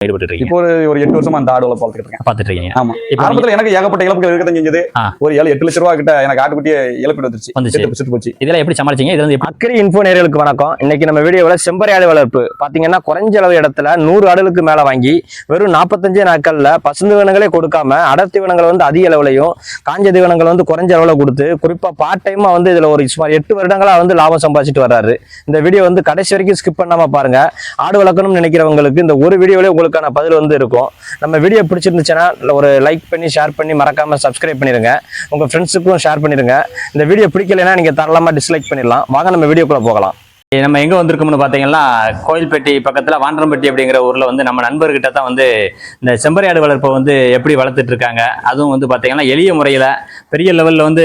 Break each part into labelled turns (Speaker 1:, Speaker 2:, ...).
Speaker 1: ஈடுபட்டு
Speaker 2: இப்போ ஒரு ஒரு எட்டு வருஷமா அந்த ஆடு வளர்ப்பு வளர்த்துட்டு இருக்கேன்.
Speaker 1: பார்த்துட்டு இருக்கீங்க
Speaker 2: ஆமா.
Speaker 1: இப்போ
Speaker 2: ஆரம்பத்துல எனக்கு ஏகப்பட்ட இழப்புகள் இருக்கத்தான் செஞ்சது
Speaker 1: ஆ.
Speaker 2: ஒரு ஏழு எட்டு லட்ச ரூபா கிட்ட எனக்கு ஆட்டுக்குட்டியே இழப்பு வந்துருச்சு.
Speaker 1: வந்துச்சு.
Speaker 2: செத்து செத்து போச்சு.
Speaker 1: இதெல்லாம் எப்படி சமாளிச்சீங்க? இதுல வந்து எப்படி
Speaker 3: அக்கறை இன்ஃபோ நேர்களுக்கு வணக்கம். இன்னைக்கு நம்ம வீடியோவில் செம்பரி ஆடு வளர்ப்பு. பாத்தீங்கன்னா குறைஞ்ச அளவு இடத்துல நூறு ஆடுகளுக்கு மேல வாங்கி வெறும் நாற்பத்தஞ்சு நாட்கள்ல பசுந்து தீவனங்களே கொடுக்காம அடர் தீவனங்கள் வந்து அதிக அளவுலையும் காஞ்ச தீவனங்கள் வந்து குறைஞ்ச அளவுல கொடுத்து குறிப்பா பார்ட் டைமா வந்து இதுல ஒரு சுமார் எட்டு வருடங்களா வந்து லாபம் சம்பாதிச்சிட்டு வர்றாரு. இந்த வீடியோ வந்து கடைசி வரைக்கும் ஸ்கிப் பண்ணாம பாருங்க. ஆடு வளர்க்கணும்னு நினைக்கிறவங்களுக்கு இந்த ஒரு வீடியோலயே உங்களுக்கான பதில் வந்து இருக்கும். நம்ம வீடியோ பிடிச்சிருந்துச்சுன்னா ஒரு லைக் பண்ணி ஷேர் பண்ணி மறக்காமல் சப்ஸ்கிரைப் பண்ணிடுங்க உங்கள் ஃப்ரெண்ட்ஸுக்கும் ஷேர் பண்ணிடுங்க இந்த வீடியோ பிடிக்கலைன்னா நீங்கள் தாராளமா டிஸ்லைக் பண்ணிடலாம். வாங்க நம்ம வீடியோக்குள்ளே போகலாம்.
Speaker 1: நம்ம எங்க வந்திருக்கோம்னு பாத்தீங்கன்னா கோயில்பட்டி பக்கத்துல வாண்டரம்பட்டி அப்படிங்கிற ஊர்ல வந்து நம்ம நண்பர்கிட்ட தான் வந்து இந்த செம்பரையாடு ஆடு வளர்ப்பை வந்து எப்படி வளர்த்துட்டு இருக்காங்க அதுவும் வந்து பாத்தீங்கன்னா எளிய முறையில பெரிய லெவல்ல வந்து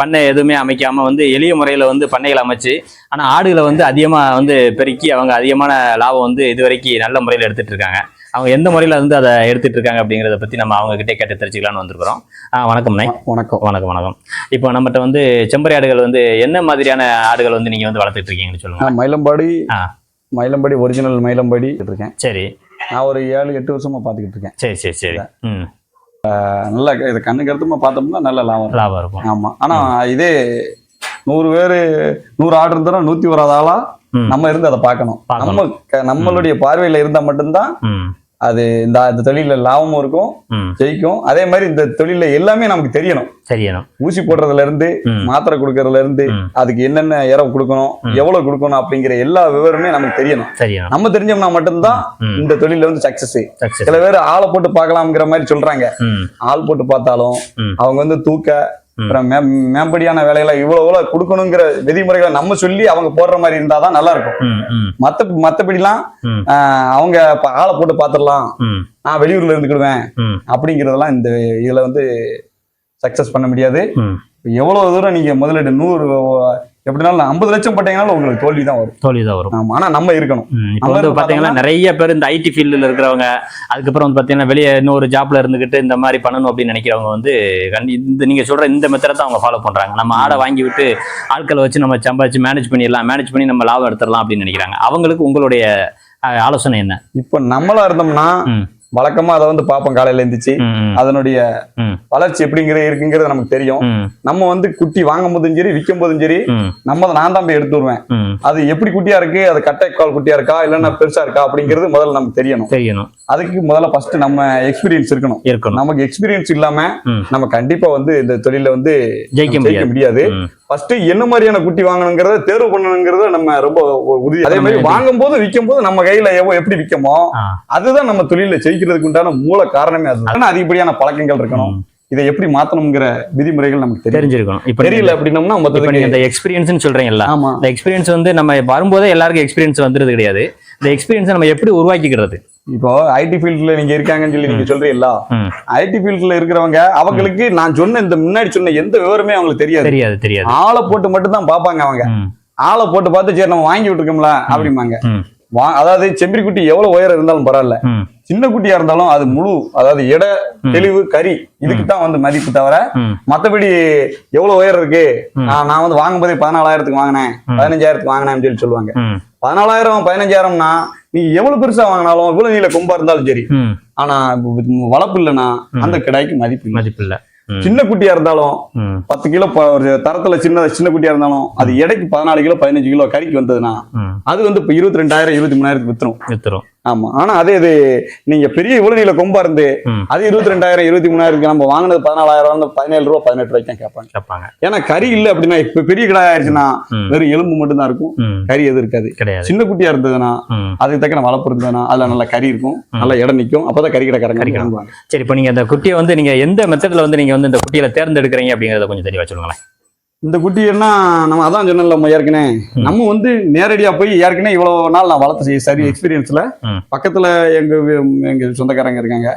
Speaker 1: பண்ணை எதுவுமே அமைக்காம வந்து எளிய முறையில வந்து பண்ணைகள் அமைச்சு ஆனா ஆடுகளை வந்து அதிகமா வந்து பெருக்கி அவங்க அதிகமான லாபம் வந்து இதுவரைக்கும் நல்ல முறையில் எடுத்துட்டு இருக்காங்க. அவங்க எந்த முறையில வந்து அதை எடுத்துட்டு இருக்காங்க அப்படிங்கிறத பத்தி நம்ம அவங்க கிட்டே கேட்டு தெரிஞ்சுக்கலாம்னு வந்திருக்கிறோம். ஆ வணக்கம் நை
Speaker 2: வணக்கம்.
Speaker 1: வணக்கம் வணக்கம். இப்போ நம்மகிட்ட வந்து செம்பரி ஆடுகள் வந்து என்ன மாதிரியான ஆடுகள் வந்து நீங்க வந்து வளர்த்துட்டு இருக்கீங்கன்னு சொல்லுங்க.
Speaker 2: மயிலம்பாடி. மயிலம்பாடி ஒரிஜினல் மயிலம்பாடி இருக்கேன்
Speaker 1: சரி.
Speaker 2: நான் ஒரு ஏழு எட்டு வருஷமா பாத்துக்கிட்டு இருக்கேன்.
Speaker 1: சரி சரி சரி. ம்.
Speaker 2: நல்ல இது கண்ணுக்கு எடுத்துமா பார்த்தோம்னா நல்ல லாபம்.
Speaker 1: லாபம் இருக்கும்.
Speaker 2: ஆமா. ஆனா இதே நூறு பேரு நூறு ஆர்டர் இருந்தாலும் நூத்தி ஒரு ஆளா. நம்ம இருந்து அதை பார்க்கணும். நம்ம நம்மளுடைய பார்வையில இருந்தா மட்டும்தான் அது இந்த இந்த தொழில லாபமும் இருக்கும் ஜெயிக்கும். அதே மாதிரி இந்த தொழில எல்லாமே நமக்கு தெரியணும்.
Speaker 1: சரியணும்
Speaker 2: ஊசி போடுறதுல இருந்து மாத்திரை கொடுக்கறதுல இருந்து. அதுக்கு என்னென்ன இறவு கொடுக்கணும். எவ்வளவு கொடுக்கணும் அப்படிங்கிற எல்லா விவரமே நமக்கு தெரியணும். நம்ம தெரிஞ்சோம்னா மட்டும்தான் இந்த தொழில வந்து சக்சஸ் சில பேர் ஆளை போட்டு பார்க்கலாம்ங்கிற மாதிரி சொல்றாங்க. ஆள் போட்டு பார்த்தாலும். அவங்க வந்து தூக்க மேம்படியான வேலைகளை இவ்வளவு கொடுக்கணுங்கிற விதிமுறைகளை நம்ம சொல்லி அவங்க போடுற மாதிரி இருந்தாதான் நல்லா இருக்கும் மத்த மத்தபடிலாம் அவங்க ஆளை போட்டு பாத்திரலாம்
Speaker 1: ம்.
Speaker 2: நான் வெளியூர்ல இருந்துக்கிடுவேன். அப்படிங்கறதெல்லாம் இந்த இதுல வந்து சக்சஸ் பண்ண முடியாது. எவ்வளவு தூரம் நீங்க முதலீடு? நூறு எப்படினாலும் ஐம்பது லட்சம் பட்டீங்கனாலும் உங்களுக்கு தோல்வி தான் வரும்.
Speaker 1: தோல்வி தான் வரும்
Speaker 2: ஆனா நம்ம இருக்கணும்.
Speaker 1: இப்போ வந்து பாத்தீங்கன்னா நிறைய பேர் இந்த ஐடி ஃபீல்டில் இருக்கிறவங்க அதுக்கப்புறம் வந்து பாத்தீங்கன்னா வெளியே இன்னொரு ஜாப்ல இருந்துகிட்டு இந்த மாதிரி பண்ணணும் அப்படின்னு நினைக்கிறவங்க வந்து கண்டி- இந்த நீங்க சொல்ற இந்த மெத்தடை தான் அவங்க ஃபாலோ பண்றாங்க. நம்ம ஆடை வாங்கி விட்டு ஆட்களை வச்சு நம்ம சம்பாதிச்சு மேனேஜ் பண்ணிடலாம் மேனேஜ் பண்ணி நம்ம லாபம் எடுத்துடலாம் அப்படின்னு நினைக்கிறாங்க. அவங்களுக்கு உங்களுடைய ஆலோசனை என்ன?
Speaker 2: இப்ப நம்மளா இருந்தோம்னா. வழக்கமா அதை வந்து பார்ப்போம் காலையில
Speaker 1: ம்,
Speaker 2: அதனுடைய. வளர்ச்சி எப்படிங்கிறது இருக்குங்கிறது நமக்கு தெரியும். நம்ம வந்து குட்டி வாங்கும் போதும் சரி விற்கும் போதும் சரி நம்ம அதை நான் தான் போய் எடுத்து வருவேன். அது எப்படி குட்டியா இருக்கு அது கட்டை கால் குட்டியா இருக்கா இல்லைன்னா பெருசா இருக்கா அப்படிங்கிறது முதல்ல நமக்கு தெரியணும்.
Speaker 1: தெரியணும்.
Speaker 2: அதுக்கு முதல்ல ஃபர்ஸ்ட் நம்ம எக்ஸ்பீரியன்ஸ் இருக்கணும்.
Speaker 1: இருக்கணும்.
Speaker 2: நமக்கு எக்ஸ்பீரியன்ஸ் இல்லாம. நம்ம கண்டிப்பா வந்து இந்த தொழில வந்து
Speaker 1: ஜெயிக்க முடியாது.
Speaker 2: ஃபர்ஸ்ட் என்ன மாதிரியான குட்டி வாங்கணுங்கிறத தேர்வு பண்ணணுங்கிறத நம்ம ரொம்ப உறுதி அதே மாதிரி வாங்கும் போது விற்கும் போது நம்ம கையில எவ்வளவு எப்படி விற்கமோ அதுதான் நம்ம தொழில ஜெயிக்கிறதுக்கு உண்டான மூல காரணமே அது ஆனா அதிகப்படியான பழக்கங்கள் இருக்கணும். இதை எப்படி மாத்தணுங்கிற விதிமுறைகள் நமக்கு தெரியும்.
Speaker 1: தெரிஞ்சிருக்கணும். இப்ப
Speaker 2: தெரியல அப்படின்னோம்னா மொத்தத்துக்கு
Speaker 1: இந்த எக்ஸ்பீரியன்ஸ் சொல்றீங்கல்ல
Speaker 2: ஆமா.
Speaker 1: இந்த எக்ஸ்பீரியன்ஸ் வந்து நம்ம வரும்போதே எல்லாருக்கும் எக்ஸ்பீரியன்ஸ் வந்துருது கிடையாது. இந்த எக்ஸ்பீரியன்ஸை நம்ம எப்படி உருவாக்கிக்கிறது?
Speaker 2: இப்போ ஐடி ஃபீல்ட்ல நீங்க இருக்காங்கன்னு சொல்லி நீங்க சொல்றீங்களா. ஐடி ஃபீல்ட்ல இருக்கிறவங்க அவங்களுக்கு நான் சொன்ன இந்த முன்னாடி சொன்ன எந்த விவரமே அவங்களுக்கு தெரியாது.
Speaker 1: தெரியாது தெரியாது.
Speaker 2: ஆளை போட்டு மட்டும் தான் பாப்பாங்க அவங்க ஆளை போட்டு பார்த்து சரி நம்ம வாங்கி விட்டுருக்கோம்ல அப்படிம்பாங்க. அதாவது செம்பரி குட்டி எவ்வளவு உயரம் இருந்தாலும் பரவாயில்ல. சின்ன குட்டியா இருந்தாலும் அது முழு அதாவது எடை தெளிவு கறி இதுக்கு தான் வந்து மதிப்பு தவிர மத்தபடி எவ்வளவு உயரம் இருக்கு. நான் வந்து வாங்கும்போதே பதினாலாயிரத்துக்கு வாங்கினேன். பதினஞ்சாயிரத்துக்கு வாங்கினேன்னு சொல்லி சொல்லுவாங்க. பதினாலாயிரம் பதினஞ்சாயிரம்னா நீங்க எவ்வளவு பெருசா வாங்கினாலும் இவ்வளவு நீல கொம்பா இருந்தாலும் சரி. ஆனா வளர்ப்பு இல்லைன்னா அந்த கிடாய்க்கு மதிப்பு இல்லை.
Speaker 1: மதிப்பில்ல ம்,
Speaker 2: சின்ன குட்டியா இருந்தாலும் பத்து கிலோ ஒரு தரத்துல சின்ன சின்ன குட்டியா இருந்தாலும் அது எடைக்கு பதினாலு கிலோ பதினஞ்சு கிலோ கறிக்கு வந்ததுன்னா அது வந்து இப்ப இருபத்தி ரெண்டாயிரம் இருபத்தி மூணாயிரத்துக்கு வித்துரும்.
Speaker 1: வித்துரும்.
Speaker 2: ஆமா. ஆனா அதே இது நீங்க பெரிய இவ்வளவு நீல கொம்பா இருந்து. அது இருபத்தி ரெண்டாயிரம் இருபத்தி மூணாயிரத்துக்கு நம்ம வாங்கினது பதினாலாயிரம் வந்து பதினேழு ரூபா பதினெட்டு ரூபாய்க்கு தான் கேட்பாங்க.
Speaker 1: கேட்பாங்க.
Speaker 2: ஏன்னா கறி இல்ல அப்படின்னா இப்ப பெரிய கிடாய் ஆயிடுச்சுன்னா வெறும் எலும்பு மட்டும் தான் இருக்கும் கறி எதுவும் இருக்காது. சின்ன குட்டியா இருந்ததுன்னா. அதுக்கு தக்கன வளர்ப்பு இருந்ததுன்னா அதுல நல்ல கறி இருக்கும். நல்ல இடம் நிக்கும். அப்பதான் கறி கடைக்காரங்க
Speaker 1: கறி கடை.
Speaker 2: வாங்குவாங்க.
Speaker 1: சரி இப்போ நீங்க அந்த குட்டியை வந்து நீங்க எந்த மெத்தட்ல வந்து நீங்க வந்து இந்த குட்டியில தேர்ந்தெடுக்கிறீங்க அப்படிங்கறத கொஞ்சம் தெளிவா சொல்லுங்களேன்.
Speaker 2: இந்த குட்டி என்ன நம்ம அதான் சொன்னோம்ல நம்ம ஏற்கனவே. நம்ம வந்து நேரடியா போய் ஏற்கனவே இவ்வளவு நாள் நான் வளர்த்த சரி எக்ஸ்பீரியன்ஸ்ல. பக்கத்துல எங்க எங்க சொந்தக்காரங்க இருக்காங்க.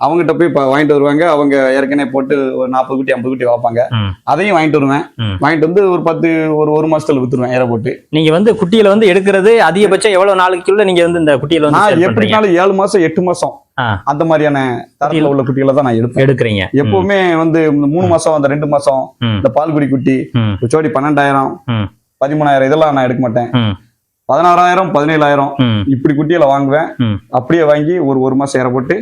Speaker 2: அவங்ககிட்ட போய் வாங்கிட்டு வருவாங்க அவங்க ஏற்கனவே போட்டு ஒரு நாற்பது குட்டி ஐம்பது குட்டி வளர்ப்பாங்க
Speaker 1: ம்.
Speaker 2: அதையும் வாங்கிட்டு வருவேன். வாங்கிட்டு வந்து ஒரு பத்து ஒரு ஒரு மாசத்துல வித்துருவேன் ஏற போட்டு
Speaker 1: நீங்க வந்து குட்டியில வந்து எடுக்கிறது அதிகபட்சம் எவ்வளவு நாளைக்குள்ள நீங்க வந்து இந்த குட்டியில வந்து
Speaker 2: நான் எப்படினாலும் ஏழு மாசம் எட்டு மாசம். அந்த மாதிரியான தரத்துல உள்ள குட்டிகளை தான் நான் எடுப்பேன்.
Speaker 1: எடுக்கிறீங்க.
Speaker 2: எப்பவுமே வந்து மூணு மாசம் அந்த ரெண்டு மாசம் இந்த பால்குடி குட்டி ஜோடி பன்னெண்டாயிரம். பதிமூணாயிரம் இதெல்லாம் நான் எடுக்க மாட்டேன். பதினாறாயிரம் பதினேழாயிரம் இப்படி குட்டியில வாங்குவேன். அப்படியே வாங்கி ஒரு ஒரு மாசம் இற போட்டு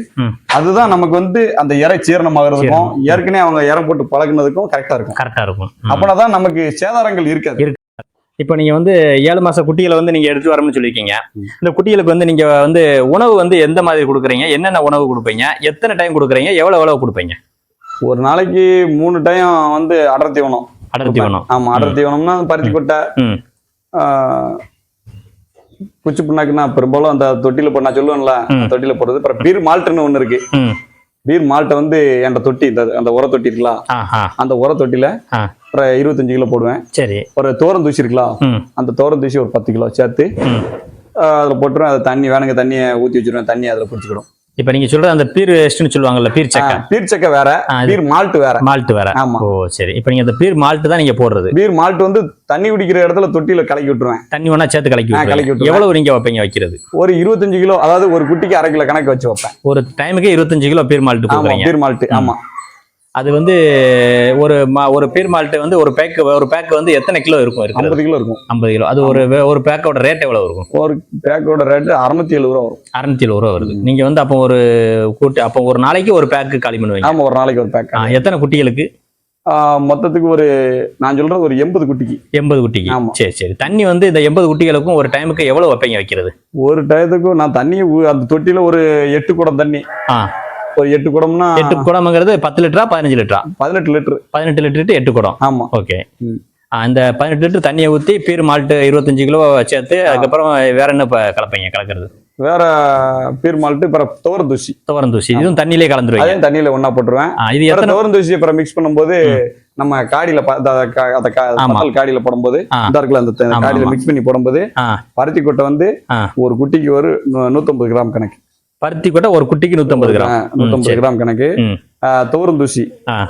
Speaker 2: அதுதான் நமக்கு வந்து அந்த இறை சீரணமாகறதுக்கும் ஏற்கனவே அவங்க இற போட்டு பழகுனதுக்கும் கரெக்டா இருக்கும்.
Speaker 1: கரெக்டாக இருக்கும். ம்.
Speaker 2: அப்பனா தான் நமக்கு சேதாரங்கள் இருக்காது.
Speaker 1: இப்போ நீங்க வந்து ஏழு மாச குட்டிகளை வந்து நீங்க எடுத்து வரணும்னு சொல்லியிருக்கீங்க. இந்த குட்டிகளுக்கு வந்து நீங்க வந்து உணவு வந்து எந்த மாதிரி கொடுக்குறீங்க? என்னென்ன உணவு கொடுப்பீங்க? எத்தனை டைம் கொடுக்குறீங்க? எவ்வளவு எவ்வளவு கொடுப்பீங்க?
Speaker 2: ஒரு நாளைக்கு மூணு டைம் வந்து அடர் தீவனம்
Speaker 1: அடர்த்தி வேணும்
Speaker 2: ஆமா அடர் தீவனம்னா பருத்தி கொட்டை. குச்சி புண்ணாக்குன்னா பெரும்பாலும் அந்த தொட்டில போட நான் சொல்லுவேன்ல தொட்டில போடுறது. அப்புறம் பீர் மால்ட்னு ஒண்ணு இருக்கு. பீர் மால்ட்டை வந்து என் தொட்டி இந்த அந்த உர தொட்டி இருக்கலாம் அந்த உர தொட்டில
Speaker 1: ஆ.
Speaker 2: ஒரு இருபத்தஞ்சு கிலோ போடுவேன்.
Speaker 1: சரி.
Speaker 2: ஒரு தோரம் தூசி இருக்கலாம் அந்த தோரம் தூசி ஒரு பத்து கிலோ சேர்த்து அதுல போட்டுருவேன். அதை தண்ணி வேணுங்க தண்ணியை ஊத்தி வச்சிருவேன். தண்ணி அதுல பிடிச்சிக்கிடும்.
Speaker 1: இப்போ நீங்க சொல்ற அந்த பீர் வேஸ்ட்னு சொல்லுவாங்கல்ல பீர் சக்கை.
Speaker 2: பீர் சக்கை வேற பீர் மால்ட் வேற.
Speaker 1: மால்ட் வேற.
Speaker 2: ஆமா.
Speaker 1: ஓ சரி. இப்போ நீங்க அந்த பீர் மால்ட் தான் நீங்க போடுறது.
Speaker 2: பீர் மால்ட் வந்து தண்ணி குடிக்கிற இடத்துல தொட்டியில கலக்கி விட்டுருவேன்.
Speaker 1: தண்ணி ஒண்ணா சேர்த்து கலக்கி
Speaker 2: கலக்கி. விட்டுருவேன்.
Speaker 1: எவ்வளவு நீங்க வைப்பீங்க வைக்கிறது?
Speaker 2: ஒரு இருபத்தஞ்சு கிலோ அதாவது ஒரு குட்டிக்கு அரை கிலோ கணக்கு வச்சு வைப்பேன்.
Speaker 1: ஒரு டைமுக்கு இருபத்தஞ்சு kilo beer malt
Speaker 2: beer malt ஆமா.
Speaker 1: அது வந்து ஒரு மா- ஒரு பீர் மால்ட் வந்து ஒரு பேக் ஒரு பேக் வந்து எத்தனை கிலோ இருக்கும் இருக்கிறது
Speaker 2: ஐம்பது கிலோ இருக்கும்.
Speaker 1: ஐம்பது கிலோ. அது ஒரு ஒரு பேக்கோட ரேட் எவ்வளவு இருக்கும்?
Speaker 2: ஒரு பேக்கோட ரேட்டு அறுநூத்தி எழுபது ரூபா வரும்.
Speaker 1: அறுநூத்தி எழுபது ரூபா வருது. நீங்க வந்து அப்போ ஒரு கூட்டு அப்போ ஒரு நாளைக்கு ஒரு பேக்கு காலி பண்ணுவீங்க?
Speaker 2: ஆமா ஒரு நாளைக்கு ஒரு பேக்
Speaker 1: எத்தனை குட்டிகளுக்கு?
Speaker 2: மொத்தத்துக்கு ஒரு நான் சொல்றது ஒரு எண்பது குட்டிக்கு.
Speaker 1: எண்பது குட்டிக்கு. சரி சரி. தண்ணி வந்து இந்த எண்பது குட்டிகளுக்கும் ஒரு டைமுக்கு எவ்வளவு வைப்பீங்க வைக்கிறது?
Speaker 2: ஒரு டயத்துக்கு நான் தண்ணியை ஊ- அந்த தொட்டில ஒரு எட்டு குடம் தண்ணி. ஒரு எட்டு குடம்னா
Speaker 1: எட்டு குடம்ங்கிறது பத்து லிட்டரா பதினஞ்சு லிட்டரா?
Speaker 2: பதினெட்டு லிட்டர்.
Speaker 1: பதினெட்டு லிட்டர் எட்டு குடம்.
Speaker 2: ஆமா.
Speaker 1: ஓகே. அந்த பதினெட்டு லிட்டர் தண்ணியை ஊற்றி பீர் மால்ட்டு இருபத்தஞ்சு கிலோ சேர்த்து அதுக்கப்புறம் வேற என்ன கலப்பீங்க கலக்கிறது?
Speaker 2: வேற பீர் மால்ட்டு அப்புறம் துவர தூசி.
Speaker 1: துவரம் தூசி. இதுவும் தண்ணியிலே கலந்துருவீங்க?
Speaker 2: அதையும் தண்ணியில ஒண்ணா போட்டுருவேன்.
Speaker 1: இது எத்தனை
Speaker 2: துவர தூசி அப்புறம் மிக்ஸ் பண்ணும்போது நம்ம காடியில அந்த காடியில போடும்போது இருக்குல்ல அந்த காடியில. மிக்ஸ் பண்ணி போடும்போது பருத்தி கொட்டை வந்து. ஒரு குட்டிக்கு ஒரு நூத்தம்பது கிராம் கணக்கு.
Speaker 1: பருத்தி கூட ஒரு குட்டிக்கு நூற்றம்பது கிராம்.
Speaker 2: நூத்தம்பது. கிராம் கணக்கு.
Speaker 1: ம்.
Speaker 2: ஆ, துவரம் தூசி.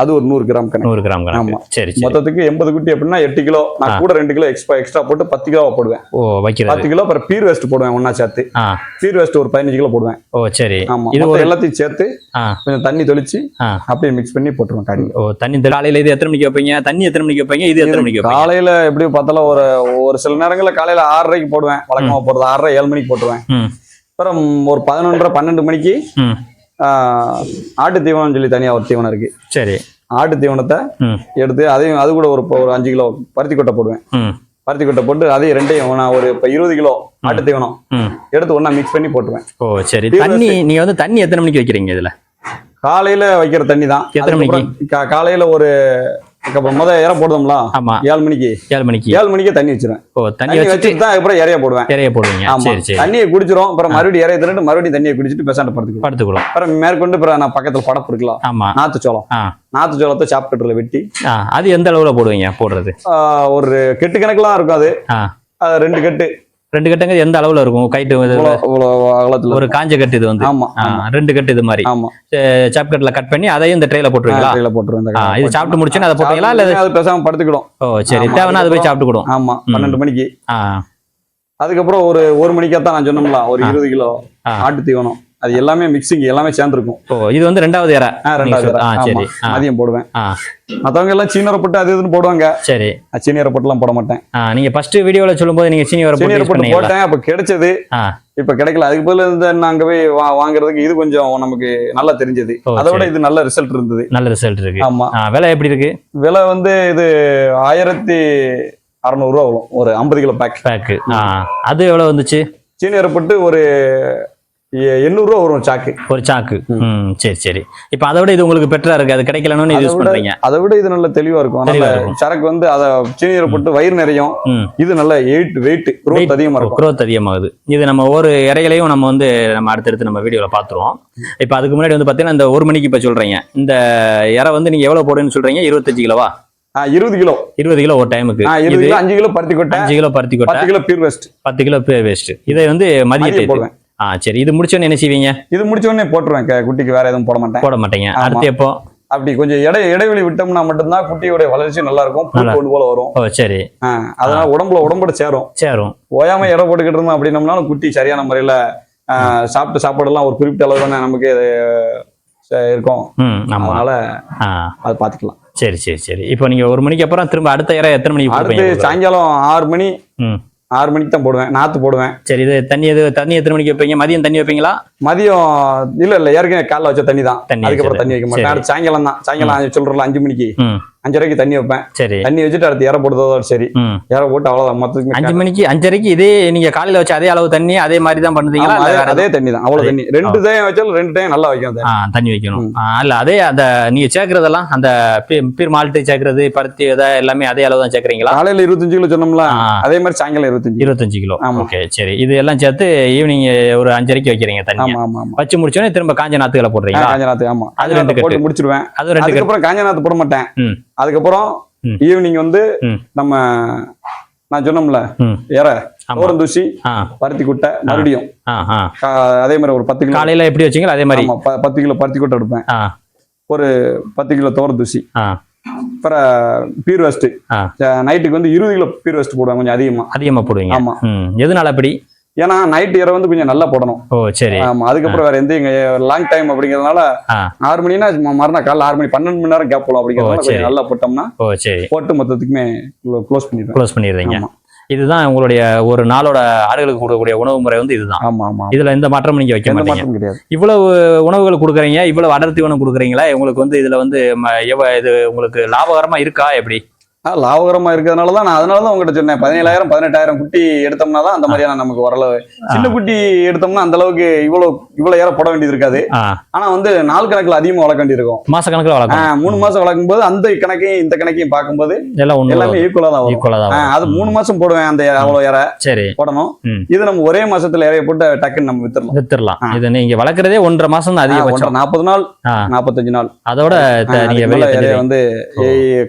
Speaker 2: அது ஒரு நூறு கிராம் கணக்கு.
Speaker 1: நூறு கிராம் கணக்கு.
Speaker 2: ஆமா.
Speaker 1: சரி
Speaker 2: மொத்தத்துக்கு எண்பது குட்டி அப்படின்னா எட்டு கிலோ. நான். கூட ரெண்டு கிலோ எக்ஸ்ட்ரா எக்ஸ்ட்ரா போட்டு பத்து கிலோ போடுவேன்.
Speaker 1: ஓ வைக்கிறது.
Speaker 2: பத்து கிலோ அப்புறம் பீர் வேஸ்ட் போடுவேன் ஒண்ணா சேர்த்து. பீர் வேஸ்ட் ஒரு பதினஞ்சு கிலோ போடுவேன்.
Speaker 1: ஓ சரி.
Speaker 2: ஆமா.
Speaker 1: இது
Speaker 2: எல்லாத்தையும் சேர்த்து கொஞ்சம் தண்ணி தெளிச்சு. அப்படியே மிக்ஸ் பண்ணி போட்டுருவேன் காடியில
Speaker 1: ஓ தண்ணி காலையில இது எத்தனை மணிக்கு வைப்பீங்க? தண்ணி எத்தனை மணிக்கு வைப்பீங்க? இது எத்தனை மணிக்கு
Speaker 2: காலையில எப்படியும் பார்த்தாலும் ஒரு ஒரு சில நேரங்கள்ல காலையில ஆறரைக்கு போடுவேன். வழக்கமா போடுறது ஆறரை ஏழு மணிக்கு போட்டுருவேன். அப்புறம் ஒரு பதினொன்றரை பன்னெண்டு மணிக்கு ஆட்டு தீவனம் சொல்லி தனியா ஒரு தீவனம் இருக்கு.
Speaker 1: சரி.
Speaker 2: ஆட்டு தீவனத்தை எடுத்து அதையும் அது கூட ஒரு ஒரு அஞ்சு கிலோ பருத்தி கொட்டை போடுவேன். பருத்தி கொட்டை போட்டு அதையும் ரெண்டையும் நான் ஒரு இப்போ இருபது கிலோ ஆட்டு தீவனம் எடுத்து ஒண்ணா மிக்ஸ் பண்ணி போட்டுருவேன்.
Speaker 1: ஓ சரி. தண்ணி நீங்க வந்து தண்ணி எத்தனை மணிக்கு வைக்கிறீங்க இதுல?
Speaker 2: காலையில வைக்கிற தண்ணி தான்.
Speaker 1: எத்தனை மணிக்கு?
Speaker 2: காலையில ஒரு அப்புறம் முத இற போடுதோம்ல?
Speaker 1: ஆமா.
Speaker 2: ஏழு மணிக்கு.
Speaker 1: ஏழு மணிக்கு.
Speaker 2: ஏழு மணிக்கே தண்ணி வச்சிருவேன்.
Speaker 1: ஓ தண்ணி வச்சுட்டு
Speaker 2: வச்சுட்டு தான் அப்புறம் இறைய போடுவேன்.
Speaker 1: இறைய போடுவீங்க.
Speaker 2: ஆமா.
Speaker 1: சரி சரி.
Speaker 2: தண்ணியை குடிச்சிரும். அப்புறம் மறுபடியும் இறைய தின்னுட்டு மறுபடியும் தண்ணியை குடிச்சிட்டு பெசாண்ட
Speaker 1: படுத்துக்கிறோம்
Speaker 2: அப்புறம் மேற்கொண்டு அப்புறம் நான் பக்கத்துல படப்பு இருக்கலாம்
Speaker 1: ஆமா.
Speaker 2: நாத்து சோளம். நாத்து சோளத்தை சாப்பிட்டுல வெட்டி.
Speaker 1: அது எந்த அளவுல போடுவீங்க போடுறது?
Speaker 2: ஒரு கெட்டு கணக்குலாம் இருக்கும் அது. ரெண்டு கட்டு.
Speaker 1: ரெண்டு கட்டுங்க எந்த அளவுல இருக்கும்? கைட்டு ஒரு காஞ்ச கட்டு இது வந்து.
Speaker 2: ஆமா
Speaker 1: ரெண்டு கட்டு இது மாதிரி.
Speaker 2: ஆமா.
Speaker 1: சாப்கட்ல கட் பண்ணி அதையும் இந்த ட்ரேல போட்டுருவீங்களா?
Speaker 2: கையில போட்டுருவேன்.
Speaker 1: இது சாப்பிட்டு முடிச்சோன்னே அதை போட்டீங்களா? இல்ல
Speaker 2: அது பேசாம படுத்துக்கிடும்.
Speaker 1: ஓ சரி. தேவைன்னா அதை போய் சாப்பிட்டுக்கிடும்
Speaker 2: ஆமா. பன்னெண்டு மணிக்கு. அதுக்கப்புறம் ஒரு ஒரு மணிக்கா தான் நான் சொன்னோம்ல ஒரு. இருபது கிலோ. ஆட்டு தீவனம். அது எல்லாமே மிக்சிங் எல்லாமே சேர்ந்துருக்கும்.
Speaker 1: ஓ இது வந்து ரெண்டாவது
Speaker 2: ஆ, ரெண்டாவது ஆமா.
Speaker 1: சரி.
Speaker 2: அதையும் போடுவேன்.
Speaker 1: ஆ.
Speaker 2: மத்தவங்க எல்லாம் சீனரை போட்டு அது இதுன்னு போடுவாங்க.
Speaker 1: சரி.
Speaker 2: சீனியரை போட்டுலாம் போட மாட்டேன்.
Speaker 1: நீங்க ஃபர்ஸ்ட் வீடியோல சொல்லும்போது நீங்க சீனி போட்டு
Speaker 2: போட்டேன் அப்ப கிடைச்சது. இப்ப கிடைக்கல. அதுக்கு பதிலா நான் அங்க போய் வா- வாங்குறதுக்கு இது கொஞ்சம் நமக்கு நல்லா தெரிஞ்சது.
Speaker 1: ஓ,
Speaker 2: அதை விட
Speaker 1: சரி.
Speaker 2: இது நல்ல ரிசல்ட் இருந்தது.
Speaker 1: நல்ல ரிசல்ட் இருக்கு.
Speaker 2: ஆமா.
Speaker 1: விலை எப்படி இருக்கு?
Speaker 2: விலை வந்து இது ஆயிரத்தி அறநூறு ரூபா வரும். ஒரு ஐம்பது கிலோ பேக்
Speaker 1: பேக்கு அது எவ்வளவு வந்துச்சு?
Speaker 2: சீனியரை போட்டு ஒரு எ- எண்ணூறு ரூபா வரும் சாக்கு.
Speaker 1: ஒரு சாக்கு. ம் சரி சரி. இப்போ அதை விட இது உங்களுக்கு பெட்டரா இருக்கு. அது கிடைக்கலன்னு யூஸ் பண்றீங்க.
Speaker 2: அதை விட இது நல்ல தெளிவா இருக்கும். சரக்கு வந்து அத சீனியரை போட்டு வயிறு நிறையும். இது நல்ல எயிட் வெயிட் growth அதிகமா இருக்கும்.
Speaker 1: growth அதிகமாகுது. இது நம்ம ஒரு இறைகளையும் நம்ம வந்து நம்ம அடுத்தடுத்து நம்ம வீடியோல பாத்துருவோம். இப்போ அதுக்கு முன்னாடி வந்து பாத்தீங்கன்னா இந்த ஒரு மணிக்கு இப்ப சொல்றீங்க. இந்த இறை வந்து நீங்க எவ்வளவு போடுன்னு சொல்றீங்க? இருபத்தஞ்சு கிலோவா?
Speaker 2: இருபது கிலோ.
Speaker 1: இருபது கிலோ ஒரு டைமுக்கு
Speaker 2: இருபது கிலோ அஞ்சு கிலோ பருத்தி கொட்டை
Speaker 1: அஞ்சு கிலோ பருத்தி கொட்டை
Speaker 2: கிலோ பியூர் வெஸ்ட்
Speaker 1: பத்து கிலோ வேஸ்ட் இதை வந்து மதிய
Speaker 2: மதியம்
Speaker 1: டைத்து
Speaker 2: போடுவேன்.
Speaker 1: ஆ சரி. இது முடிச்சோன்னு என்ன செய்வீங்க?
Speaker 2: இது முடிச்ச உடனே போட்டுருவேன் குட்டிக்கு வேற எதுவும் போட மாட்டேன்.
Speaker 1: போட மாட்டீங்க. அடுத்து எப்போ?
Speaker 2: அப்படி கொஞ்சம் இடை இடைவெளி விட்டோம்னா மட்டும்தான் குட்டியோட வளர்ச்சி நல்லா இருக்கும். கொண்டு போல வரும்.
Speaker 1: சரி.
Speaker 2: அதனால உடம்புல உடம்போட சேரும்.
Speaker 1: சேரும்.
Speaker 2: ஓயாம எடை போட்டுக்கிட்டு இருந்தோம் அப்படின்னம்னாலும் குட்டி சரியான முறையில சாப்பிட்டு சாப்பாடெல்லாம் ஒரு குறிப்பிட்ட அளவு தானே நமக்கு இருக்கும். அதனால அதை பாத்துக்கலாம்
Speaker 1: சரி சரி சரி. இப்போ நீங்க ஒரு மணிக்கு அப்புறம் திரும்ப அடுத்த இறை எத்தனை மணிக்கு
Speaker 2: அடுத்து சாயங்காலம் ஆறு மணி. ஆறு மணிக்கு தான் போடுவேன் நாத்து போடுவேன்.
Speaker 1: சரி இது தண்ணி எது தண்ணி எத்தனை மணிக்கு வைப்பீங்க? மதியம் தண்ணி வைப்பீங்களா?
Speaker 2: மதியம் இல்ல இல்ல ஏற்கனவே காலைல வச்ச தண்ணி தான்
Speaker 1: தண்ணி
Speaker 2: அதுக்கப்புறம். தண்ணி வைக்க மாட்டேன். சாயங்காலம் தான் சாயங்காலம் சொல்றல அஞ்சு மணிக்கு. அஞ்சரைக்கு தண்ணி வைப்பேன்.
Speaker 1: சரி.
Speaker 2: தண்ணி வச்சுட்டு அடுத்து இற போடுறதோட சரி. இற போட்டு அவ்வளவுதான். மொத்தத்துக்கு
Speaker 1: அஞ்சு மணிக்கு அஞ்சரைக்கு இதே நீங்க காலையில வச்ச அதே அளவு தண்ணி அதே மாதிரி தான் பண்ணுவீங்களா?
Speaker 2: அதே- தண்ணி தான். அவ்வளவு தண்ணி. ரெண்டு டைம் வச்சாலும் ரெண்டு டைம் நல்லா வைக்கும்
Speaker 1: தண்ணி வைக்கணும். இல்ல அதே அந்த நீங்க சேர்க்கறதெல்லாம் அந்த பீர் மால்ட்டு சேர்க்கறது பருத்தி விதை எல்லாமே அதே அளவு தான் சேர்க்கறீங்களா?
Speaker 2: காலையில இருபத்தஞ்சு கிலோ சொன்னோம்ல. அதே மாதிரி சாயங்காலம் இருபத்தஞ்சு.
Speaker 1: இருபத்தஞ்சு கிலோ. ஓகே சரி. இது எல்லாம் சேர்த்து ஈவினிங் ஒரு அஞ்சரைக்கு வைக்கிறீங்க தண்ணி வச்சு முடிச்சோடனே திரும்ப காஞ்ச நாத்துகளை
Speaker 2: ஆ,
Speaker 1: போடுறீங்களா?
Speaker 2: காஞ்ச நாத்து ஆமா.
Speaker 1: அது ரெண்டு
Speaker 2: போட்டு முடிச்சிருவேன்.
Speaker 1: அது ரெண்டு
Speaker 2: அதுக்கப்புறம் காஞ்ச நாத்து போட மாட்டேன். அதுக்கப்புறம். ஈவினிங் வந்து. நம்ம நான் சொன்னோம்ல
Speaker 1: ம்.
Speaker 2: இற
Speaker 1: ஆமா.
Speaker 2: தூசி பருத்தி குட்டை மறுபடியும். அதே மாதிரி ஒரு பத்து கிலோ.
Speaker 1: காலையில எப்படி வச்சீங்களோ அதே மாதிரி.
Speaker 2: பத்து கிலோ பருத்தி குட்டை எடுப்பேன். ஒரு பத்து கிலோ தோர தூசி. அப்புறம் பீர் வெஸ்ட். நைட்டுக்கு வந்து இருபது கிலோ பீர் வெஸ்ட் போடுவேன் கொஞ்சம் அதிகமா.
Speaker 1: அதிகமா போடுவீங்க.
Speaker 2: ஆமா.
Speaker 1: எதனால அப்படி?
Speaker 2: ஏன்னா நைட் இரவு வந்து கொஞ்சம் நல்லா போடணும்.
Speaker 1: ஓ சரி.
Speaker 2: ஆமா அதுக்கப்புறம் வேற எந்த லாங் டைம் அப்படிங்கறதுனால ஆறு மணினா மறுநாள் காலைல ஆறு மணி பன்னெண்டு மணி நேரம் கேப் போலாம் அப்படிங்கறதுனால. கொஞ்சம் நல்லா போட்டோம்னா
Speaker 1: ஓ சரி.
Speaker 2: போட்டு மொத்தத்துக்குமே க்ளோஸ் பண்ணிடுவேன்.
Speaker 1: க்ளோஸ் பண்ணிடுறீங்க. இதுதான் உங்களுடைய ஒரு நாளோட ஆடுகளுக்கு கொடுக்கக்கூடிய உணவு முறை வந்து இதுதான்.
Speaker 2: ஆமா ஆமா
Speaker 1: இதுல எந்த மாற்றமும் நீங்க வைக்க மாட்டீங்க.
Speaker 2: கிடையாது.
Speaker 1: இவ்வளவு உணவுகள் கொடுக்குறீங்க இவ்வளவு அடர்த்தி உணவு கொடுக்குறீங்களா? உங்களுக்கு வந்து இதுல வந்து இது உங்களுக்கு லாபகரமா இருக்கா? எப்படி?
Speaker 2: ஆ, லாபகரமா இருக்கிறதுனால தான் நான் அதனால தான் உங்ககிட்ட சொன்னேன். பதினேழாயிரம் பதினெட்டாயிரம் குட்டி எடுத்தோம்னா தான் அந்த மாதிரியான நமக்கு ஓரளவு சின்ன குட்டி எடுத்தோம்னா அந்த அளவுக்கு இவ்வளவு இவ்வளவு ஏற போட வேண்டியது இருக்காது.
Speaker 1: ஆ.
Speaker 2: ஆனா வந்து நாள் கணக்குல அதிகமா வளர்க்க வேண்டியது இருக்கும்.
Speaker 1: மாச கணக்குல
Speaker 2: மூணு மாசம் வளர்க்கும் போது அந்த கணக்கையும் இந்த கணக்கையும் பார்க்கும்போது
Speaker 1: எல்லாம்
Speaker 2: எல்லாமே ஈக்குவலா தான் வரும். அது மூணு மாசம் போடுவேன் அந்த அவ்வளவு இற
Speaker 1: சரி.
Speaker 2: போடணும். இது நம்ம ஒரே மாசத்துல இறைய போட்டு டக்குன்னு நம்ம வித்துடலாம்.
Speaker 1: வித்துடலாம். இது நீங்க வளர்க்கறதே ஒன்றரை மாசம் தான் அதிகபட்சம்.
Speaker 2: நாற்பது நாள். நாற்பத்தஞ்சு நாள்.
Speaker 1: அதோட.
Speaker 2: வந்து
Speaker 1: ஓ.
Speaker 2: ஏய்,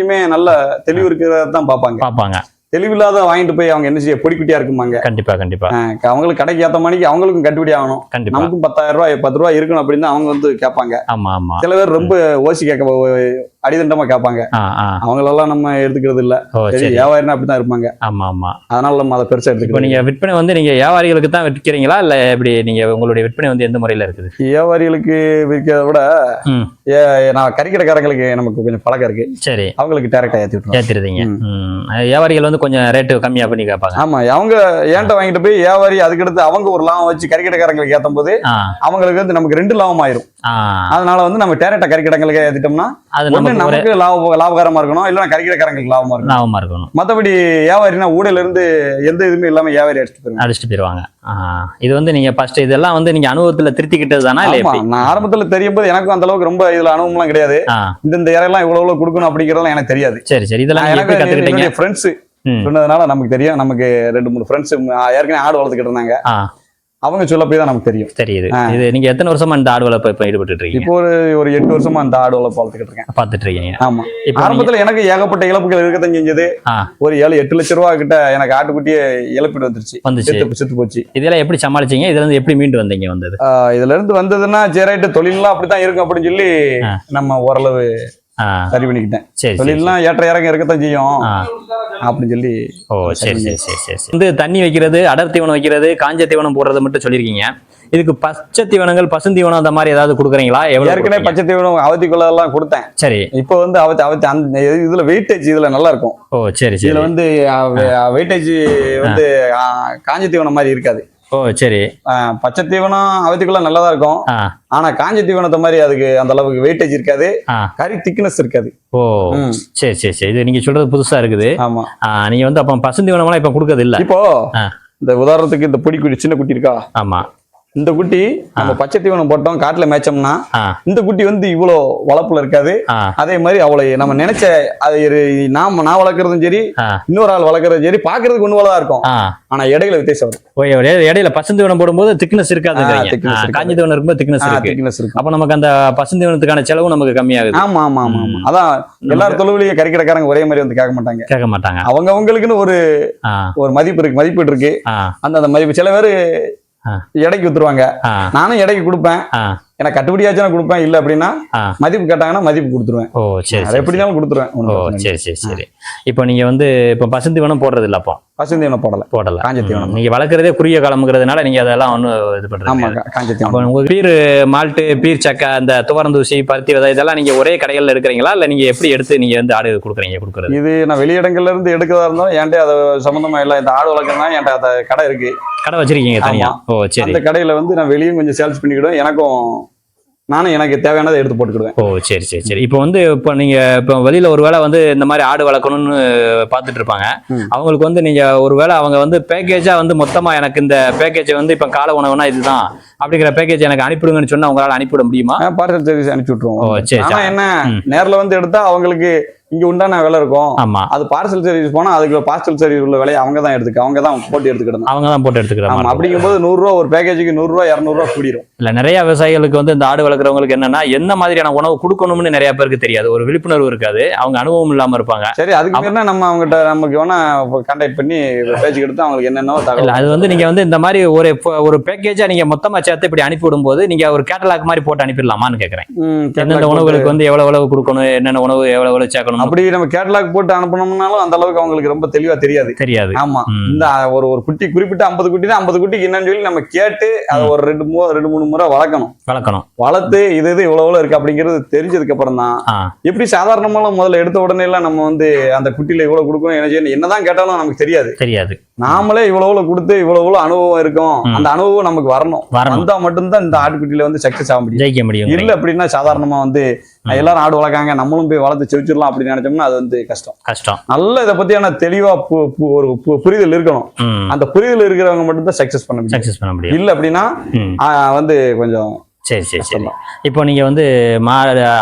Speaker 2: வியாபாரியுமே நல்ல தெளிவு இருக்கிறத தான் பார்ப்பாங்க.
Speaker 1: பாப்பாங்க
Speaker 2: தெளிவில்லாத வாங்கிட்டு போய் அவங்க என்ன செய்ய பொடி குட்டியா இருக்குமாங்க.
Speaker 1: கண்டிப்பா கண்டிப்பா.
Speaker 2: அவங்களுக்கு கடைக்கு ஏத்த மணிக்கு அவங்களுக்கும் கட்டுப்படி ஆகணும்.
Speaker 1: கண்டிப்பா.
Speaker 2: நமக்கும் பத்தாயிரம் ரூபாய் பத்து ரூபாய் இருக்கணும் அப்படின்னு அவங்க வந்து கேட்பாங்க.
Speaker 1: ஆமா ஆமா.
Speaker 2: சில பேர் ரொம்ப ஓசி கேட்க அடிதண்டமா கேட்பாங்க. அவங்களெல்லாம் நம்ம எடுத்துக்கிறது இல்ல. சரி. வியாபாரினா அப்படிதான் இருப்பாங்க.
Speaker 1: ஆமா ஆமா.
Speaker 2: அதனால நம்ம அதை பெருசா
Speaker 1: இப்போ
Speaker 2: எடுத்துக்கிறோம்
Speaker 1: நீங்க விற்பனை வந்து நீங்க வியாபாரிகளுக்கு தான் விற்கிறீங்களா? இல்ல எப்படி நீங்க உங்களுடைய விற்பனை வந்து எந்த முறையில இருக்குது?
Speaker 2: வியாபாரிகளுக்கு விற்கிறத விட நான் கறிக்கடைக்காரங்களுக்கு நமக்கு கொஞ்சம் பழக்கம் இருக்கு.
Speaker 1: சரி.
Speaker 2: அவங்களுக்கு டேரக்டா ஏத்தி விட்டுருவோம்
Speaker 1: ஏத்திருந்தீங்க வியாபாரிகள் வந்து கொஞ்சம் ரேட்டு கம்மியா பண்ணி கேட்பாங்க.
Speaker 2: ஆமா அவங்க ஏன்ட்ட வாங்கிட்டு போய் வியாபாரி அதுக்கடுத்து அவங்க ஒரு லாபம் வச்சு கறிக்கடைக்காரங்களுக்கு ஏத்தும் போது அவங்களுக்கு வந்து நமக்கு ரெண்டு லாபம் ஆயிரும் அதனால வந்து நம்ம டேரக்டா கறிக்கடைங்களுக்கு ஏத்திட்டோம்னா
Speaker 1: அது
Speaker 2: ஒண்ணு
Speaker 1: நமக்கு ஒரு
Speaker 2: நமக்கு லாப லாபகரமா இருக்கணும். இல்லைன்னா கறிக்கடைக்காரங்களுக்கு லாபமா இருக்கணும்.
Speaker 1: லாபமா இருக்கணும்.
Speaker 2: மத்தபடி வியாபாரினா ஊடையில இருந்து எந்த இதுவுமே இல்லாம வியாபாரி அடிச்சுட்டு போயிருங்க
Speaker 1: அடிச்சுட்டு போயிருவாங்க. ஆ, இது வந்து நீங்க ஃபர்ஸ்ட் இதெல்லாம் வந்து நீங்க அனுபவத்துல திருத்திக்கிட்டது தானா இல்ல
Speaker 2: நான் ஆரம்பத்துல தெரியும் போது எனக்கும் அந்த அளவுக்கு ரொம்ப இதுல அனுபவம்லாம் கிடையாது.
Speaker 1: ஆ.
Speaker 2: இந்த இந்த இறையெல்லாம் இவ்வளவு இவ்வளவு கொடுக்கணும் அப்படிங்கறதெல்லாம் எனக்கு தெரியாது.
Speaker 1: சரி சரி. இதெல்லாம்
Speaker 2: எனக்கு
Speaker 1: கத்துக்கிட்டீங்க?
Speaker 2: என்னுடைய ஃப்ரெண்ட்ஸ் சொன்னதுனால நமக்கு தெரியும். நமக்கு ரெண்டு மூணு ஃப்ரெண்ட்ஸ் ஏற்கனவே ஆடு வளர்த்துக்கிட்டு இருந்தாங்க. அவங்க சொல்ல போய் தான் நமக்கு தெரியும்.
Speaker 1: தெரியுது. இது நீங்க எத்தனை வருஷமா இந்த ஆடு வளர்ப்பு இப்ப ஈடுபட்டு இருக்கீங்க
Speaker 2: இப்போ ஒரு ஒரு எட்டு வருஷமா அந்த ஆடு வளர்ப்பு வளர்த்துக்கிட்டு இருக்கேன்.
Speaker 1: பாத்துட்டு இருக்கீங்க
Speaker 2: ஆமா.
Speaker 1: இப்போ
Speaker 2: ஆரம்பத்துல எனக்கு ஏகப்பட்ட இழப்புகள் இருக்கத்தான் செஞ்சது. ஒரு ஏழு எட்டு லட்ச ரூபா கிட்ட எனக்கு ஆட்டுக்குட்டியே இழப்பீடு வந்துருச்சு.
Speaker 1: வந்துச்சு.
Speaker 2: செத்து போச்சு.
Speaker 1: இதெல்லாம் எப்படி சமாளிச்சீங்க? இதுல இருந்து எப்படி மீண்டு வந்தீங்க வந்தது?
Speaker 2: இதுல இருந்து வந்ததுன்னா சரிட்டு தொழில்லாம் அப்படித்தான் இருக்கும் அப்படின்னு சொல்லி. நம்ம ஓரளவு சரி பண்ணிக்கிட்டேன். தொழில்லாம் ஏற்ற இறக்கம் இருக்கத்தான் செய்யும். அப்படின்னு சொல்லி
Speaker 1: ஓ சரி சரி சரி சரி. வந்து தண்ணி வைக்கிறது அடர் தீவனம் வைக்கிறது காஞ்ச தீவனம் போடுறது மட்டும் சொல்லியிருக்கீங்க. இதுக்கு பச்சை தீவனங்கள் பசுந்தீவனம் அந்த மாதிரி ஏதாவது கொடுக்குறீங்களா? எவ்வளவு
Speaker 2: ஏற்கனவே? பச்சை தீவனம் அவதிக்குள்ள எல்லாம் கொடுத்தேன்.
Speaker 1: சரி.
Speaker 2: இப்போ வந்து அவத்தி அவத்தி அந்த இதுல வெயிட்டேஜ் இதுல நல்லா இருக்கும்
Speaker 1: ஓ சரி
Speaker 2: இதுல
Speaker 1: சரி
Speaker 2: வந்து வெயிட்டேஜ் வந்து காஞ்ச தீவனம் மாதிரி இருக்காது.
Speaker 1: ஓ சரி.
Speaker 2: பச்சை தீவனம் அவதிக்குள்ள நல்லதா இருக்கும்.
Speaker 1: ஆ.
Speaker 2: ஆனா காஞ்ச தீவனத்தை மாதிரி அதுக்கு அந்த அளவுக்கு வெயிட்டேஜ் இருக்காது. கறி திக்னஸ் இருக்காது.
Speaker 1: ஓ. சரி சரி சரி. இது நீங்க சொல்றது புதுசா இருக்குது.
Speaker 2: ஆமா.
Speaker 1: நீங்க வந்து அப்ப பசுந்தீவனம்லாம் இப்ப கொடுக்கறது இல்ல
Speaker 2: இப்போ. இந்த உதாரணத்துக்கு இந்த பொடி குட்டி சின்ன குட்டி இருக்கா?
Speaker 1: ஆமா.
Speaker 2: இந்த குட்டி நம்ம பச்சை தீவனம் போட்டோம் காட்டுல மேய்ச்சோம்னா இந்த குட்டி வந்து இவ்வளோ வளப்புல இருக்காது. அதே மாதிரி அவளை நம்ம நினைச்ச அது நாம நான் வளர்க்குறதும் சரி இன்னொரு ஆள் வளர்க்குறதும் சரி பாக்குறதுக்கு ஒண்ணு தான் இருக்கும். ஆனா இடையில வித்தியாசம் வரும்
Speaker 1: இடையில- இடையில பசுந்தீவனம் போடும்போது திக்னஸ்
Speaker 2: இருக்காது.
Speaker 1: காஞ்ச தீவனம் இருக்கும்போது திக்னஸ் இருக்கு.
Speaker 2: திக்னஸ் இருக்கும்
Speaker 1: அப்ப நமக்கு அந்த பசுந்தீவனத்துக்கான செலவும் நமக்கு கம்மியாகுது.
Speaker 2: ஆமா ஆமா ஆமா ஆமா. அதான் எல்லாரும் தொழிலையும் கறிக்கடைக்காரங்க ஒரே மாதிரி வந்து கேட்க மாட்டாங்க.
Speaker 1: கேட்க மாட்டாங்க.
Speaker 2: அவங்க அவங்களுக்குன்னு ஒரு ஒரு மதிப்பு இருக்கு மதிப்பீடு இருக்கு. அந்த அந்த மதிப்பு. சில பேர். எடைக்கு வித்துருவாங்க. நானும் எடைக்கு கொடுப்பேன். எனக்கு கட்டுப்படியாச்சும் கொடுப்பேன். இல்ல அப்படின்னா மதிப்பு கேட்டாங்கன்னா மதிப்பு கொடுத்துருவேன்.
Speaker 1: ஓ சரி
Speaker 2: எப்படினாலும் கொடுத்துருவேன்.
Speaker 1: சரி சரி சரி. இப்போ நீங்க வந்து இப்போ பசுந்தீவனம் போடுறது இல்ல அப்போ?
Speaker 2: பசு தீவனம் போடல.
Speaker 1: போடல.
Speaker 2: காஞ்ச தீவனம்
Speaker 1: நீங்க வளர்க்குறதே குறுகிய காலம்ங்கிறதுனால நீங்க அதெல்லாம் ஒன்றும் இது
Speaker 2: ஆமா
Speaker 1: பண்றீங்க
Speaker 2: கா- காஞ்ச தீவனம்
Speaker 1: உங்க பீர் மால்ட்டு பீர் சக்கை அந்த துவரந்தூசி பருத்தி விதை இதெல்லாம் நீங்க ஒரே கடைகள்ல எடுக்கிறீங்களா? இல்ல நீங்க எப்படி எடுத்து நீங்க வந்து ஆடு கொடுக்குறீங்க கொடுக்குறது?
Speaker 2: இது நான் வெளியிடங்கள்ல இருந்து எடுக்கிறதா இருந்தாலும் என்கிட்ட அது சம்பந்தமா இல்ல இந்த ஆடு வளர்க்கறதுனா என்கிட்ட அந்த கடை இருக்கு.
Speaker 1: கடை வச்சிருக்கீங்க தனியா? ஓ சரி.
Speaker 2: அந்த கடையில வந்து நான் வெளியும் கொஞ்சம் சேல்ஸ் பண்ணிக்கிடுவேன் எனக்கும் நானும் எனக்கு தேவையானதை எடுத்து போட்டுக்கிடுவேன்.
Speaker 1: ஓ சரி சரி சரி. இப்போ வந்து இப்போ நீங்க இப்போ வெளியில ஒருவேளை வந்து இந்த மாதிரி ஆடு வளர்க்கணும்னு பார்த்துட்டு இருப்பாங்க. அவங்களுக்கு வந்து நீங்க ஒருவேளை அவங்க வந்து பேக்கேஜா வந்து மொத்தமா எனக்கு இந்த பேக்கேஜ் வந்து இப்போ கால உணவுனா இதுதான். அப்படிங்கிற பேக்கேஜ் எனக்கு அனுப்பிடுங்கன்னு சொன்னா உங்களால அனுப்பிவிட முடியுமா?
Speaker 2: பார்சல் சர்வீஸ் அனுப்பிச்சு விட்டுருவோம் என்ன. நேர்ல வந்து எடுத்தா அவங்களுக்கு இங்க உண்டான விலை இருக்கும்.
Speaker 1: ஆமா.
Speaker 2: அது பார்சல் சர்வீஸ் போனா அதுக்கு பார்சல் சர்வீஸ் உள்ள விலையை அவங்க தான் எடுத்துக்க அவங்க தான் போட்டு எடுத்துக்கிடணும்.
Speaker 1: அவங்க தான் போட்டு எடுத்துக்கிற
Speaker 2: ஆமா
Speaker 1: மாதிரி. இருக்கும்.
Speaker 2: அப்படிங்கும்போது நூறு ரூபா ஒரு பேக்கேஜுக்கு நூறு ரூபா இருநூறு ரூபா கூடிரும்.
Speaker 1: இல்ல நிறைய விவசாயிகளுக்கு வந்து இந்த ஆடு வளர்க்குறவங்களுக்கு என்னன்னா என்ன மாதிரியான உணவு கொடுக்கணும்னு நிறைய பேருக்கு தெரியாது. ஒரு விழிப்புணர்வு இருக்காது. அவங்க அனுபவம் இல்லாம இருப்பாங்க.
Speaker 2: சரி அதுக்கு என்ன நம்ம அவங்ககிட்ட நமக்கு வேணா கான்டாக்ட் பண்ணி பேச்சு எடுத்து அவங்களுக்கு என்னென்னவோ
Speaker 1: இல்ல
Speaker 2: தகவல்
Speaker 1: அது வந்து நீங்க வந்து இந்த மாதிரி ஒரு ஒரு பேக்கேஜா நீங்க மொத்தமா சேர்த்து இப்படி அனுப்பி விடும்போது நீங்க ஒரு கேட்டலாக் மாதிரி போட்டு அனுப்பிடலாமான்னு கேக்குறேன்.
Speaker 2: ம்,
Speaker 1: எந்தெந்த உணவுகளுக்கு வந்து எவ்வளவு எவ்வளவு கொடுக்கணும் என்னென்ன உணவு எவ்வளவு எவ்வளவு சேர்க்கணும்?
Speaker 2: அப்படி நம்ம கேட்டலாக் போட்டு அனுப்பணும்னாலும் அந்த அளவுக்கு அவங்களுக்கு ரொம்ப தெளிவா தெரியாது.
Speaker 1: தெரியாது.
Speaker 2: ஆமா. இந்த ஒரு ஒரு குட்டி குறிப்பிட்ட ஐம்பது குட்டினா ஐம்பது குட்டிக்கு என்னன்னு சொல்லி நம்ம கேட்டு அதை ஒரு ரெண்டு மூ ரெண்டு மூணு முறை வளர்க்கணும்.
Speaker 1: வளர்க்கணும்.
Speaker 2: வளர்த்து இது இது இவ்வளவு இருக்கு அப்படிங்கிறது தெரிஞ்சதுக்கு அப்புறம் தான் எப்படி சாதாரணமால முதல்ல எடுத்த உடனே எல்லாம் நம்ம வந்து அந்த குட்டியில இவ்வளவு கொடுக்கணும் என்ன என்னதான் கேட்டாலும் நமக்கு தெரியாது.
Speaker 1: தெரியாது.
Speaker 2: நாமளே இவ்வளவு கொடுத்து இவ்வளவு அனுபவம் இருக்கும். அந்த அனுபவம் நமக்கு வரணும்.
Speaker 1: வரணும்.
Speaker 2: வந்தா மட்டும்தான் இந்த ஆட்டுக்குட்டியில வந்து சக்சஸ் ஆக முடியும்.
Speaker 1: ஜெயிக்க முடியும்.
Speaker 2: இல்ல அப்படின்னா சாதாரணமா வந்து எல்லாரும் ஆடு வளர்க்காங்க நம்மளும் போய் வளர்த்து செவிச்சிடலாம் அப்படின்னு நினைச்சோம்னா அது வந்து கஷ்டம்.
Speaker 1: கஷ்டம்.
Speaker 2: நல்ல இதை பத்தியான தெளிவா ஒரு புரிதல் இருக்கணும். அந்த புரிதல் இருக்கிறவங்க மட்டும்தான் சக்சஸ் பண்ண முடியும்.
Speaker 1: சக்சஸ் பண்ண முடியும்.
Speaker 2: இல்ல அப்படின்னா வந்து கொஞ்சம்
Speaker 1: சரி சரி சரி. இப்போ நீங்க வந்து மா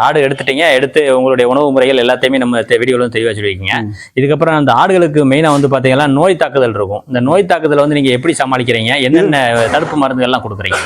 Speaker 1: ஆடு எடுத்துட்டீங்க எடுத்து உங்களுடைய உணவு முறைகள் எல்லாத்தையுமே நம்ம வீடியோவில் தெளிவாக சொல்லியிருக்கீங்க. இதுக்கப்புறம் அந்த ஆடுகளுக்கு மெயினாக வந்து பார்த்தீங்கன்னா நோய் தாக்குதல் இருக்கும். இந்த நோய் தாக்குதலை வந்து நீங்க எப்படி சமாளிக்கிறீங்க? என்னென்ன தடுப்பு மருந்துகள்லாம் கொடுக்குறீங்க?